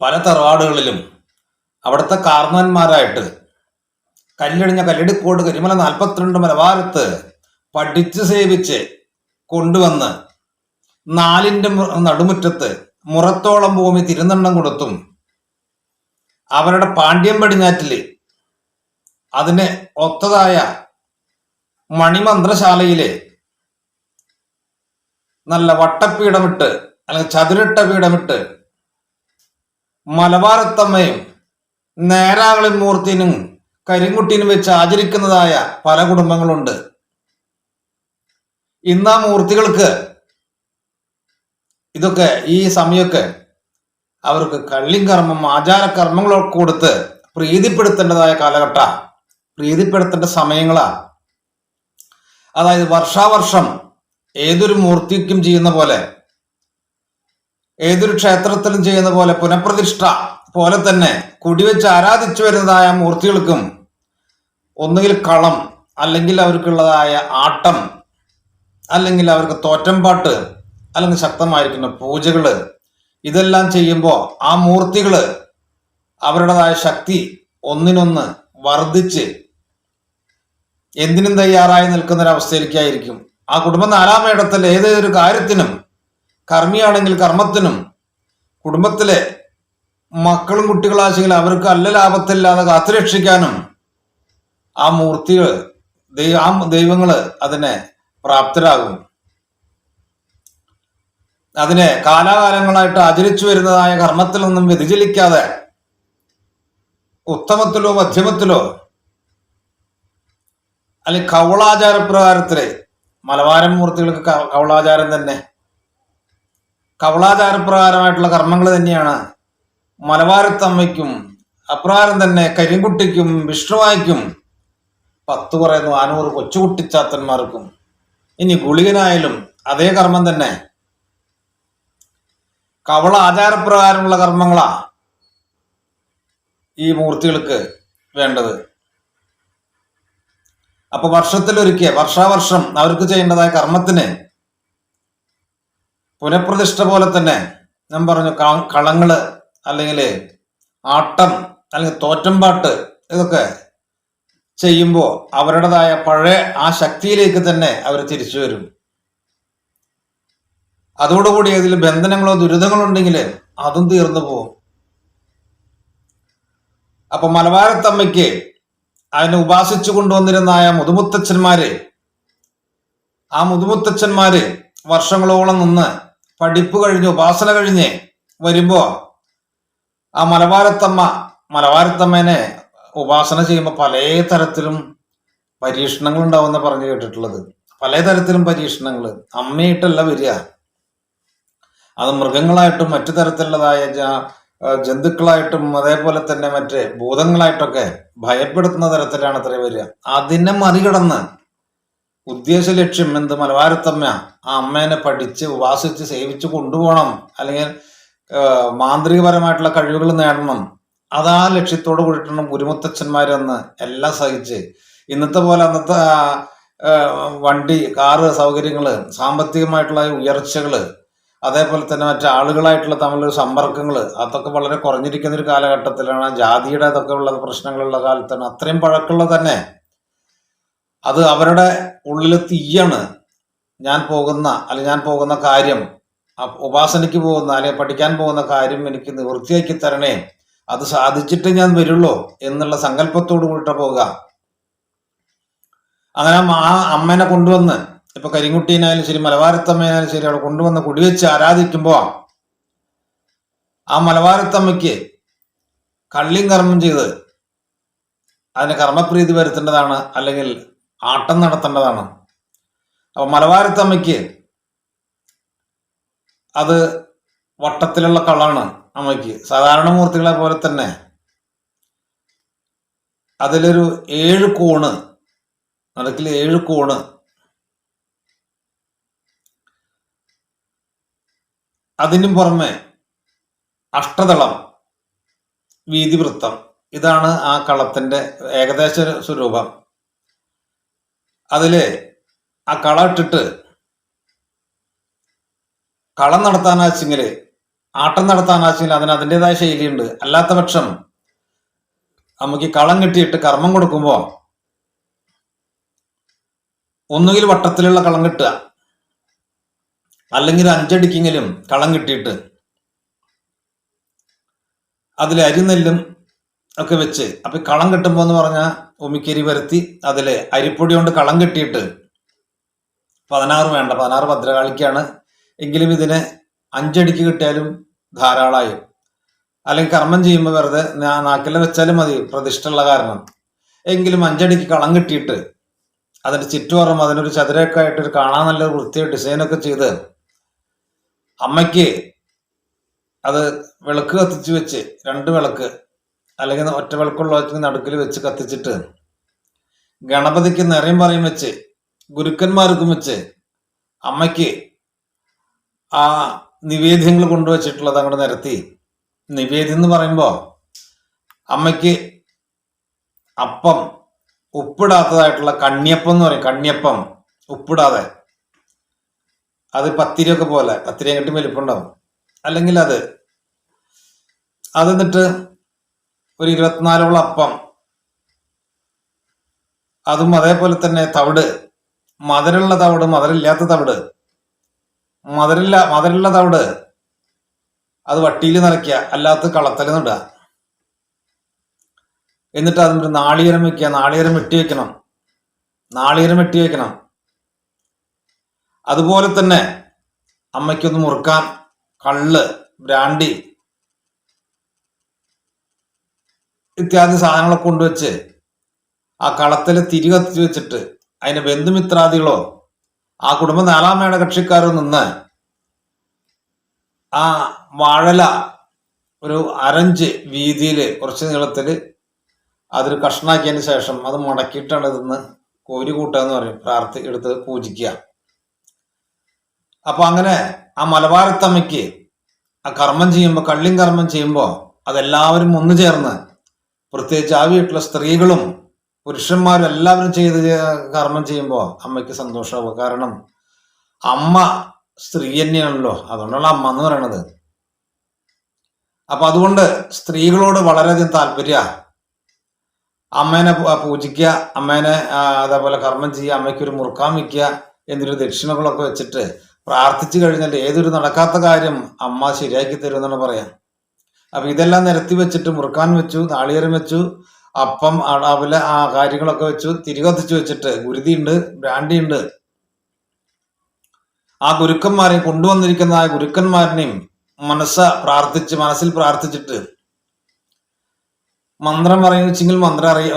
പല തറവാടുകളിലും അവിടുത്തെ കാർന്നന്മാരായിട്ട് കല്ലടിഞ്ഞ കല്ലടിക്കോട് കരിമല നാൽപ്പത്തിരണ്ട് മലബാരത്ത് പഠിച്ച് സേവിച്ച് കൊണ്ടുവന്ന് നാലിന്റെ നടുമുറ്റത്ത് മുറത്തോളം ഭൂമി തിരുനെണ്ണം കൊടുത്തും അവരുടെ പാണ്ഡ്യം പടിഞ്ഞാറ്റിൽ അതിന് ഒത്തതായ മണിമന്ത്രശാലയിലെ നല്ല വട്ടപ്പീഠമിട്ട് അല്ലെങ്കിൽ ചതുരട്ട പീഠമിട്ട് മലബാരത്തമ്മയും നേരാകളി മൂർത്തിനും കരിങ്കുട്ടിനും വെച്ച് ആചരിക്കുന്നതായ പല കുടുംബങ്ങളുണ്ട്. ഇന്ന് ആ മൂർത്തികൾക്ക് ഇതൊക്കെ ഈ സമയമൊക്കെ അവർക്ക് കള്ളിക്കർമ്മം ആചാരകർമ്മങ്ങളൊക്കെ കൊടുത്ത് പ്രീതിപ്പെടുത്തേണ്ടതായ കാലഘട്ട പ്രീതിപ്പെടുത്തേണ്ട സമയങ്ങളാ. അതായത് വർഷാവർഷം ഏതൊരു മൂർത്തിക്കും ചെയ്യുന്ന പോലെ ഏതൊരു ക്ഷേത്രത്തിലും ചെയ്യുന്ന പോലെ പുനഃപ്രതിഷ്ഠ പോലെ തന്നെ കുടിവെച്ച് ആരാധിച്ചു വരുന്നതായ മൂർത്തികൾക്കും ഒന്നുകിൽ കളം അല്ലെങ്കിൽ അവർക്കുള്ളതായ ആട്ടം അല്ലെങ്കിൽ അവർക്ക് തോറ്റമ്പാട്ട് അല്ലെങ്കിൽ ശക്തമായിരിക്കുന്ന പൂജകൾ ഇതെല്ലാം ചെയ്യുമ്പോൾ ആ മൂർത്തികൾ അവരുടേതായ ശക്തി ഒന്നിനൊന്ന് വർദ്ധിച്ച് എന്തിനും തയ്യാറായി നിൽക്കുന്ന ഒരു അവസ്ഥയിലേക്കായിരിക്കും ആ കുടുംബ നാലാം ഇടത്തിൽ ഏതൊരു കാര്യത്തിനും കർമ്മിയാണെങ്കിൽ കർമ്മത്തിനും കുടുംബത്തിലെ മക്കളും കുട്ടികളാശെങ്കിൽ അവർക്ക് അല്ല ലാഭത്തില്ലാതെ കാത്തുരക്ഷിക്കാനും ആ മൂർത്തികൾ ദൈവ ആ ദൈവങ്ങൾ അതിനെ പ്രാപ്തരാകും. അതിനെ കാലാകാലങ്ങളായിട്ട് ആചരിച്ചു വരുന്നതായ കർമ്മത്തിൽ നിന്നും വ്യതിചലിക്കാതെ ഉത്തമത്തിലോ മധ്യമത്തിലോ അല്ലെങ്കിൽ കവളാചാര പ്രകാരത്തിലെ മലബാരം മൂർത്തികൾക്ക് കവളാചാരം തന്നെ കവളാചാര പ്രകാരമായിട്ടുള്ള കർമ്മങ്ങൾ തന്നെയാണ്. മലബാരത്തമ്മയ്ക്കും അപ്രകാരം തന്നെ കരിങ്കുട്ടിക്കും വിഷ്ണുവായിക്കും പത്ത് പറയുന്നു നാനൂറ് കൊച്ചുകുട്ടിച്ചാത്തന്മാർക്കും ഇനി ഗുളികനായാലും അതേ കർമ്മം തന്നെ. കവള ആചാരപ്രകാരമുള്ള കർമ്മങ്ങളാ ഈ മൂർത്തികൾക്ക് വേണ്ടത്. അപ്പൊ വർഷത്തിലൊരിക്കൽ വർഷാവർഷം അവർക്ക് ചെയ്യേണ്ടതായ കർമ്മത്തിന് പുനഃപ്രതിഷ്ഠ പോലെ തന്നെ ഞാൻ പറഞ്ഞു കളങ്ങൾ അല്ലെങ്കിൽ ആട്ടം അല്ലെങ്കിൽ തോറ്റമ്പാട്ട് ഇതൊക്കെ ചെയ്യുമ്പോൾ അവരുടേതായ പഴയ ആ ശക്തിയിലേക്ക് തന്നെ അവർ തിരിച്ചു വരും. അതോടുകൂടി അതിൽ ബന്ധനങ്ങളോ ദുരിതങ്ങളോ ഉണ്ടെങ്കിൽ അതും തീർന്നു പോകും. അപ്പൊ മലബാരത്തമ്മയ്ക്ക് അതിനെ ഉപാസിച്ചു ആ മുതുമുത്തച്ഛന്മാര് ആ മുതുമുത്തച്ഛന്മാര് വർഷങ്ങളോളം നിന്ന് പഠിപ്പ് കഴിഞ്ഞ് ഉപാസന കഴിഞ്ഞ് വരുമ്പോ ആ മലബാരത്തമ്മ മലബാരത്തമ്മേനെ ഉപാസന ചെയ്യുമ്പോൾ പല തരത്തിലും പരീക്ഷണങ്ങൾ ഉണ്ടാവുന്ന പറഞ്ഞു കേട്ടിട്ടുള്ളത്. പല തരത്തിലും പരീക്ഷണങ്ങൾ അമ്മയായിട്ടല്ല വരിക. അത് മൃഗങ്ങളായിട്ടും മറ്റു തരത്തിലുള്ളതായ ജന്തുക്കളായിട്ടും അതേപോലെ തന്നെ മറ്റ് ഭൂതങ്ങളായിട്ടൊക്കെ ഭയപ്പെടുത്തുന്ന തരത്തിലാണ് അത്ര വരിക. അതിനെ മറികടന്ന് ഉദ്ദേശ ലക്ഷ്യം എന്ത്? മലബാരത്തമ്മ ആ അമ്മേനെ പഠിച്ച് ഉപാസിച്ച് സേവിച്ച് കൊണ്ടുപോകണം. അല്ലെങ്കിൽ മാന്ത്രികപരമായിട്ടുള്ള കഴിവുകൾ നേടണം. അതാ ലക്ഷ്യത്തോട് കൂടിയിട്ടാണ് ഗുരുമുത്തച്ഛന്മാരെന്ന് എല്ലാം സഹിച്ച്. ഇന്നത്തെ പോലെ അന്നത്തെ വണ്ടി കാറ് സൗകര്യങ്ങൾ സാമ്പത്തികമായിട്ടുള്ള ഉയർച്ചകൾ അതേപോലെ തന്നെ മറ്റു ആളുകളായിട്ടുള്ള തമ്മിലുള്ള സമ്പർക്കങ്ങൾ അതൊക്കെ വളരെ കുറഞ്ഞിരിക്കുന്ന ഒരു കാലഘട്ടത്തിലാണ് ജാതിയുടെ അതൊക്കെ ഉള്ള പ്രശ്നങ്ങളുള്ള കാലത്താണ്. അത്രയും പഴക്കമുള്ള തന്നെ അത് അവരുടെ ഉള്ളിൽ തീയാണ്. ഞാൻ പോകുന്ന അല്ലെങ്കിൽ ഞാൻ പോകുന്ന കാര്യം ഉപാസനയ്ക്ക് പോകുന്ന അല്ലെങ്കിൽ പഠിക്കാൻ പോകുന്ന കാര്യം എനിക്ക് നിവൃത്തിയാക്കി തരണേ. അത് സാധിച്ചിട്ട് ഞാൻ വരുള്ളൂ എന്നുള്ള സങ്കല്പത്തോട് കൂടിയിട്ട് പോവുക. അങ്ങനെ ആ അമ്മേനെ കൊണ്ടുവന്ന് ഇപ്പൊ കരിങ്കുട്ടീനായാലും ശരി മലബാരത്തമ്മയായാലും ശരി അവിടെ കൊണ്ടുവന്ന് കുടിവെച്ച് ആരാധിക്കുമ്പോ ആ മലബാരത്തമ്മയ്ക്ക് കള്ളിയും കർമ്മം ചെയ്ത് അതിന് കർമ്മപ്രീതി വരുത്തേണ്ടതാണ്. അല്ലെങ്കിൽ ആട്ടം നടത്തേണ്ടതാണ്. അപ്പൊ മലബാരത്തമ്മയ്ക്ക് അത് വട്ടത്തിലുള്ള കളാണ് അമ്മയ്ക്ക്. സാധാരണ മൂർത്തികളെ പോലെ തന്നെ അതിലൊരു ഏഴ് കോണ് നടുക്കിൽ ഏഴ് കോണ് അതിനും പുറമെ അഷ്ടതളം വീതിവൃത്തം ഇതാണ് ആ കളത്തിന്റെ ഏകദേശ സ്വരൂപം അതിൽ ആ കള ഇട്ടിട്ട് കളം നടത്താനാച്ചെങ്കിൽ ആട്ടം ആശയില്ല അതിന് അതിന്റെതായ ശൈലിയുണ്ട്. അല്ലാത്ത പക്ഷം നമുക്ക് കളം കിട്ടിയിട്ട് കർമ്മം കൊടുക്കുമ്പോൾ ഒന്നുകിൽ വട്ടത്തിലുള്ള കളം കിട്ടുക അല്ലെങ്കിൽ അഞ്ചടിക്കെങ്കിലും കളം കിട്ടിയിട്ട് അതിൽ അരിനെല്ലും ഒക്കെ വെച്ച്. അപ്പൊ കളം കെട്ടുമ്പോ എന്ന് പറഞ്ഞാൽ ഉമിക്കരി പരത്തി അതിൽ അരിപ്പൊടി കൊണ്ട് കളം കെട്ടിയിട്ട് പതിനാറ് വേണ്ട പതിനാറ് ഭദ്രകാളിക്കാണ്. എങ്കിലും ഇതിന് അഞ്ചടിക്ക് കിട്ടിയാലും ധാരാളമായി അല്ലെങ്കിൽ കർമ്മം ചെയ്യുമ്പോൾ വെറുതെ നാക്കിൽ വെച്ചാലും മതി പ്രതിഷ്ഠയുള്ള കാരണം. എങ്കിലും അഞ്ചടിക്ക് കളം കിട്ടിയിട്ട് അതിന്റെ ചുറ്റുപുറം അതിനൊരു ചതുരമൊക്കെ ആയിട്ട് ഒരു കാണാൻ നല്ല വൃത്തിയോ ഡിസൈനൊക്കെ ചെയ്ത് അമ്മയ്ക്ക് അത് വിളക്ക് കത്തിച്ച് വെച്ച് രണ്ട് വിളക്ക് അല്ലെങ്കിൽ ഒറ്റ വിളക്കുള്ള നടുക്കിൽ വെച്ച് കത്തിച്ചിട്ട് ഗണപതിക്ക് നിറയും പറയും വെച്ച് ഗുരുക്കന്മാർക്കും വെച്ച് അമ്മയ്ക്ക് ആ നിവേദ്യങ്ങൾ കൊണ്ടുവച്ചിട്ടുള്ളത് അങ്ങോട്ട് നിരത്തി. നിവേദ്യം എന്ന് പറയുമ്പോൾ അമ്മയ്ക്ക് അപ്പം ഉപ്പിടാത്തതായിട്ടുള്ള കണ്ണിയപ്പം എന്ന് പറയും കണ്ണിയപ്പം ഉപ്പിടാതെ. അത് പത്തിരിയൊക്കെ പോലെ പത്തിരി അങ്ങോട്ട് വലിപ്പുണ്ടാവും. അല്ലെങ്കിൽ അത് അത് എന്നിട്ട് ഒരു ഇരുപത്തിനാലോളം അപ്പം. അതും അതേപോലെ തന്നെ തവിട്. മധുരമുള്ള തവിട് മധുരമില്ലാത്ത തവിട്. മധുരമില്ല മധുരമുള്ള തവിട്. അത് വട്ടിയിൽ നിറയ്ക്കുക അല്ലാത്ത കളത്തൽ നിടുക എന്നിട്ട് അതിന് നാളികേരം വെക്കുക. നാളികേരം വെട്ടി വെക്കണം. നാളികേരം വെട്ടി വെക്കണം. അതുപോലെ തന്നെ അമ്മയ്ക്കൊന്ന് മുറുക്കാം. കള്ള് ബ്രാൻഡി ഇത്യാദി സാധനങ്ങളൊക്കെ കൊണ്ടുവച്ച് ആ കളത്തിൽ തിരി കത്തിച്ച് വെച്ചിട്ട് അതിന്റെ ബന്ധുമിത്രാദികളോ ആ കുടുംബ നാലാമയുടെ കക്ഷിക്കാരോ നിന്ന് ആ വാഴല ഒരു അരഞ്ച് വീതിയിൽ കുറച്ച് നീളത്തിൽ അതൊരു കഷ്ണാക്കിയതിന് ശേഷം അത് മുടക്കിയിട്ടാണ് ഇതെന്ന് കോരി കൂട്ടുക എന്ന് പറയും. പ്രാർത്ഥി എടുത്ത് പൂജിക്കുക. അപ്പൊ അങ്ങനെ ആ മലബാരത്തമ്മയ്ക്ക് ആ കർമ്മം ചെയ്യുമ്പോൾ കള്ളിയും കർമ്മം ചെയ്യുമ്പോൾ അതെല്ലാവരും ഒന്നു ചേർന്ന് പ്രത്യേകിച്ച് ആ വീട്ടിലെ സ്ത്രീകളും പുരുഷന്മാരും എല്ലാവരും ചെയ്ത് കർമ്മം ചെയ്യുമ്പോൾ അമ്മയ്ക്ക് സന്തോഷമാവും കാരണം അമ്മ സ്ത്രീ തന്നെയാണല്ലോ. അതുകൊണ്ടാണ് അമ്മ എന്ന് പറയണത്. അപ്പൊ അതുകൊണ്ട് സ്ത്രീകളോട് വളരെയധികം താല്പര്യ. അമ്മേനെ പൂജിക്കുക അമ്മേനെ അതേപോലെ കർമ്മം ചെയ്യുക അമ്മയ്ക്ക് ഒരു മുറുക്കാൻ വയ്ക്കുക എന്നൊരു ദക്ഷിണകളൊക്കെ വെച്ചിട്ട് പ്രാർത്ഥിച്ചു കഴിഞ്ഞാൽ ഏതൊരു നടക്കാത്ത കാര്യം അമ്മ ശരിയാക്കി തരുമെന്നാണ് പറയാം. അപ്പൊ ഇതെല്ലാം നിരത്തി വെച്ചിട്ട് മുറുക്കാൻ വെച്ചു നാളികേരം വെച്ചു അപ്പം അവിലെ ആ കാര്യങ്ങളൊക്കെ വെച്ചു തിരികത്തിച്ചു വെച്ചിട്ട് ഗുരുതിയുണ്ട് ബ്രാൻഡി ഉണ്ട് ആ ഗുരുക്കന്മാരെ കൊണ്ടുവന്നിരിക്കുന്ന ആ ഗുരുക്കന്മാരിനെയും മനസ്സ പ്രാർത്ഥിച്ച് മനസ്സിൽ പ്രാർത്ഥിച്ചിട്ട് മന്ത്രം അറിയിച്ചെങ്കിൽ മന്ത്രം അറിയ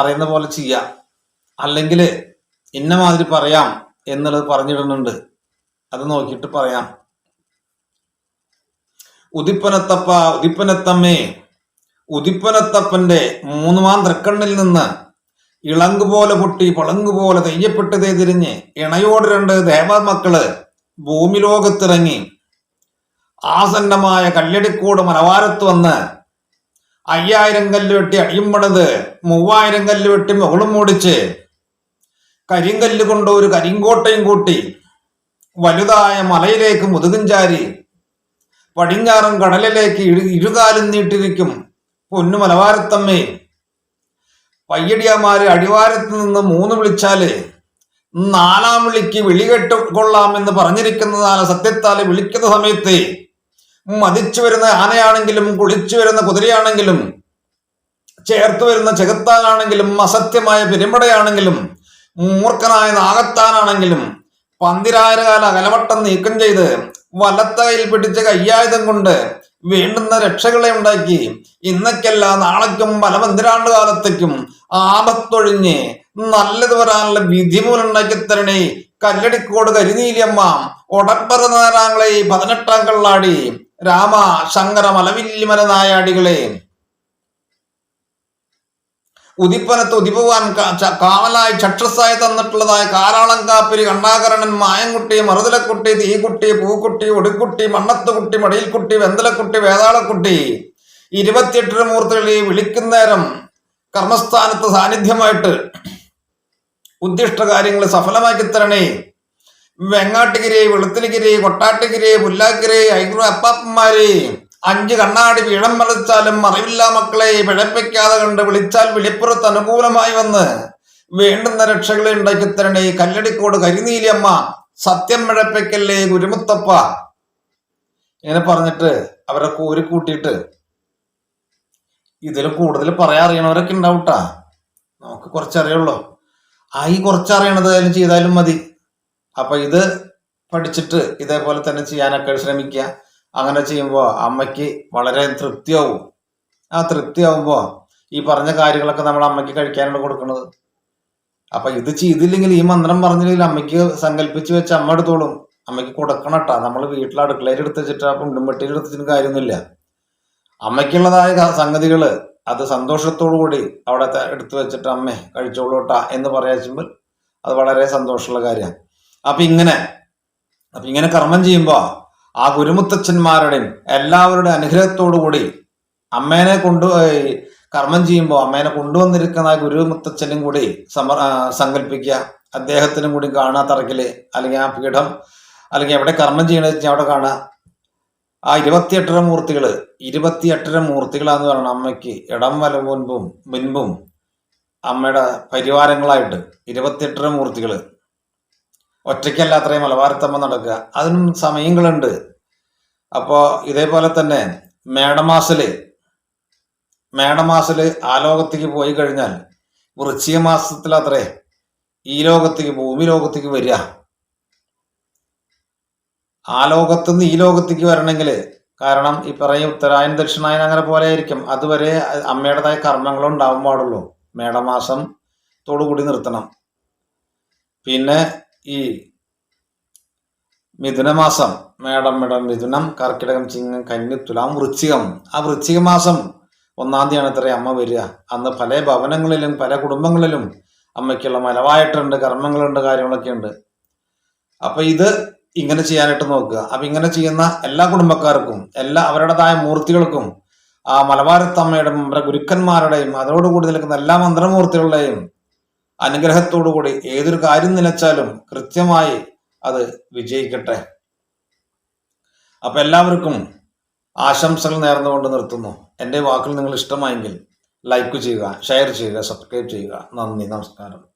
അറിയുന്ന പോലെ ചെയ്യാം. അല്ലെങ്കിൽ ഇന്ന മാതിരി പറയാം എന്നുള്ളത് പറഞ്ഞിടുന്നുണ്ട്. അത് നോക്കിയിട്ട് പറയാം. ഉദിപ്പനത്തപ്പ ഉദിപ്പനത്തമ്മേ. ഉദിപ്പനത്തപ്പന്റെ മൂന്നുമാം തൃക്കണ്ണിൽ നിന്ന് ഇളങ്കുപോലെ പൊട്ടി പളങ്കുപോലെ തെയ്യപ്പെട്ടതേ തിരിഞ്ഞ് ഇണയോട് രണ്ട് ദേവമക്കൾ ഭൂമിലോകത്തിറങ്ങി ആസന്നമായ കല്ലടിക്കൂട് മലവാരത്ത് വന്ന് അയ്യായിരം കല്ല് വെട്ടി അടിയും പണിത് മൂവായിരം കല്ല് വെട്ടി മുകളും മൂടിച്ച് കരിങ്കല്ല് കൊണ്ട് ഒരു കരിങ്കോട്ടയും കൂട്ടി വലുതായ മലയിലേക്ക് മുതുകും ചാരി പടിഞ്ഞാറൻ കടലിലേക്ക് ഇഴു ഇരുകാലും നീട്ടിരിക്കും പൊന്നു മലവാരത്തമ്മേ. പയ്യടിയമാര് അടിവാരത്ത് നിന്ന് മൂന്ന് വിളിച്ചാൽ നാലാം വിളിക്ക് വിളികെട്ട് കൊള്ളാമെന്ന് പറഞ്ഞിരിക്കുന്നതാണ് സത്യത്താൽ വിളിക്കുന്ന സമയത്ത്. മതിച്ചു വരുന്ന ആനയാണെങ്കിലും കുളിച്ചു വരുന്ന കുതിരയാണെങ്കിലും ചേർത്ത് വരുന്ന ചെകുത്താനാണെങ്കിലും അസത്യമായ പെരുമ്പടയാണെങ്കിലും മൂർഖനായ നാഗത്താനാണെങ്കിലും പന്തിരായിരകാല അകലവട്ടം നീക്കം ചെയ്ത് വലത്തകയിൽ പിടിച്ച കയ്യായുധം കൊണ്ട് വേണ്ടുന്ന രക്ഷകളെ ഉണ്ടാക്കി. ഇന്നക്കല്ല നാളേക്കും പല പന്തിരാണ്ട് കാലത്തേക്കും ആപത്തൊഴിഞ്ഞ് നല്ലത് വരാനുള്ള വിധി മൂലുണ്ടാക്കി തരണേ. കല്ലടിക്കോട് കരിനീലിയമ്മ ഒടപ്പറനാരാങ്ങളെ പതിനെട്ടാം കള്ളാടി രാമ ശങ്കര മലവില്ലിമല നായാടികളെ. ഉദിപ്പനത്ത് ഉദിപ്പുവാൻ കാവലായി ചക്ഷസായി തന്നിട്ടുള്ളതായ കാരാളം കാപ്പിരി കണ്ണാകരണൻ മായൻകുട്ടി മറുതലക്കുട്ടി തീക്കുട്ടി പൂക്കുട്ടി ഒടുക്കുട്ടി മണ്ണത്തുകുട്ടി മടിയിൽക്കുട്ടി വെന്തലക്കുട്ടി വേതാളക്കുട്ടി. ഇരുപത്തിയെട്ട് മൂർത്തികളെ വിളിക്കുന്നേരം കർമ്മസ്ഥാനത്ത് സാന്നിധ്യമായിട്ട് ഉദ്ദിഷ്ട കാര്യങ്ങൾ സഫലമാക്കി തരണേ. വെങ്ങാട്ടുകിരി വെളുത്തിലിగిരി കൊട്ടാട്ടുകിരി പുല്ലാക്കിരി ഐഗ്രു അപ്പാപ്പന്മാരെ. അഞ്ച് കണ്ണാടി വീഴം മറിച്ചാലും അറിവില്ല മക്കളെ പിഴപ്പിക്കാതെ കണ്ട് വിളിച്ചാൽ വിളിപ്പുറത്ത് അനുകൂലമായി വന്ന്. വേണ്ടുന്ന രക്ഷകളെ ഉണ്ടാക്കി തരണേ. കല്ലടിക്കോട് കരിനീലിയമ്മ സത്യം പിഴപ്പിക്കല്ലേ ഗുരുമുത്തപ്പ? ഇങ്ങനെ പറഞ്ഞിട്ട് അവരെ കോരി കൂട്ടിയിട്ട് ഇതിൽ കൂടുതൽ പറയാൻ അറിയണവരൊക്കെ ഉണ്ടാവട്ടാ നമുക്ക് കുറച്ചറിയുള്ളൂ. ആ ഈ കുറച്ചറിയണത് അതിലും ചെയ്താലും മതി. അപ്പൊ ഇത് പഠിച്ചിട്ട് ഇതേപോലെ തന്നെ ചെയ്യാനൊക്കെ ശ്രമിക്കുക. അങ്ങനെ ചെയ്യുമ്പോൾ അമ്മയ്ക്ക് വളരെ തൃപ്തിയാവും. ആ തൃപ്തിയാവുമ്പോൾ ഈ പറഞ്ഞ കാര്യങ്ങളൊക്കെ നമ്മൾ അമ്മയ്ക്ക് കഴിക്കാനാണ് കൊടുക്കുന്നത്. അപ്പൊ ഇത് ചെയ്തില്ലെങ്കിൽ ഈ മന്ത്രം പറഞ്ഞില്ലെങ്കിൽ അമ്മയ്ക്ക് സങ്കല്പിച്ച് വെച്ച അമ്മ എടുത്തോളും. അമ്മയ്ക്ക് കൊടുക്കണം കേട്ടാ. നമ്മൾ വീട്ടിൽ അടുക്കളയിൽ എടുത്ത് വെച്ചിട്ട് ആ കുണ്ടും എടുത്തിട്ട് കാര്യമൊന്നുമില്ല. അമ്മയ്ക്കുള്ളതായ സംഗതികൾ അത് സന്തോഷത്തോടു കൂടി അവിടെ എടുത്തു വെച്ചിട്ട് അമ്മേ കഴിച്ചോളൂട്ടാ എന്ന് പറയാച്ചുമ്പോൾ അത് വളരെ സന്തോഷമുള്ള കാര്യമാണ്. അപ്പൊ ഇങ്ങനെ അപ്പൊ ഇങ്ങനെ കർമ്മം ചെയ്യുമ്പോ ആ ഗുരുമുത്തച്ഛന്മാരുടെയും എല്ലാവരുടെ അനുഗ്രഹത്തോടു കൂടി അമ്മേനെ കൊണ്ടു കർമ്മം ചെയ്യുമ്പോൾ അമ്മേനെ കൊണ്ടുവന്നിരിക്കുന്ന ആ ഗുരുമുത്തച്ഛനും കൂടി സമർ സങ്കല്പിക്കുക. അദ്ദേഹത്തിനും കൂടി കാണുക തറക്കിൽ അല്ലെങ്കിൽ ആ പീഠം അല്ലെങ്കിൽ എവിടെ കർമ്മം ചെയ്യണമെന്ന് വെച്ചാൽ അവിടെ കാണുക ആ ഇരുപത്തിയെട്ടര മൂർത്തികൾ ഇരുപത്തിയെട്ടര മൂർത്തികളാന്ന് പറയണം അമ്മയ്ക്ക്. ഇടം വല മുൻപും മുൻപും അമ്മയുടെ പരിവാരങ്ങളായിട്ട്. ഇരുപത്തിയെട്ടര മൂർത്തികൾ. ഒറ്റയ്ക്കല്ല അത്രയും മലബാരത്തമ്മ നടക്കുക. അതിനും സമയങ്ങളുണ്ട്. അപ്പോൾ ഇതേപോലെ തന്നെ മേടമാസിൽ മേടമാസിൽ ആ ലോകത്തേക്ക് പോയി കഴിഞ്ഞാൽ വൃശ്ചിക മാസത്തിലത്രേ ഈ ലോകത്തേക്ക് ഭൂമി ലോകത്തേക്ക് വരിക. ആ ലോകത്തു നിന്ന് ഈ ലോകത്തേക്ക് വരണമെങ്കിൽ കാരണം ഈ പറയും ഉത്തരായൻ ദക്ഷിണായൻ അങ്ങനെ പോലെ ആയിരിക്കും. അതുവരെ അമ്മയുടേതായ കർമ്മങ്ങളും ഉണ്ടാവാൻ പാടുള്ളൂ. മേടമാസം കൂടി നിർത്തണം. പിന്നെ ഈ മിഥുനമാസം മേടം മേടം മിഥുനം കർക്കിടകം ചിങ്ങം കന്നി തുലാം വൃശ്ചികം. ആ വൃശ്ചിക മാസം ഒന്നാം തീയതിയാണ് ഇത്ര അമ്മ വരിക. അന്ന് പല ഭവനങ്ങളിലും പല കുടുംബങ്ങളിലും അമ്മയ്ക്കുള്ള മലവായിട്ടുണ്ട് കർമ്മങ്ങളുണ്ട് കാര്യങ്ങളൊക്കെ ഉണ്ട് അപ്പൊ ഇത് ഇങ്ങനെ ചെയ്യാനായിട്ട് നോക്കുക. അപ്പൊ ഇങ്ങനെ ചെയ്യുന്ന എല്ലാ കുടുംബക്കാർക്കും എല്ലാ അവരുടേതായ മൂർത്തികൾക്കും ആ മലബാരത്തമ്മയുടെയും അവരുടെ ഗുരുക്കന്മാരുടെയും അതോടുകൂടി നിൽക്കുന്ന എല്ലാ മന്ത്രമൂർത്തികളുടെയും അനുഗ്രഹത്തോടുകൂടി ഏതൊരു കാര്യം നിലച്ചാലും കൃത്യമായി അത് വിജയിക്കട്ടെ. അപ്പൊ എല്ലാവർക്കും ആശംസകൾ നേർന്നുകൊണ്ട് നിർത്തുന്നു. എന്റെ വാക്കുകൾ നിങ്ങൾ ഇഷ്ടമായെങ്കിൽ ലൈക്ക് ചെയ്യുക ഷെയർ ചെയ്യുക സബ്സ്ക്രൈബ് ചെയ്യുക. നന്ദി നമസ്കാരം.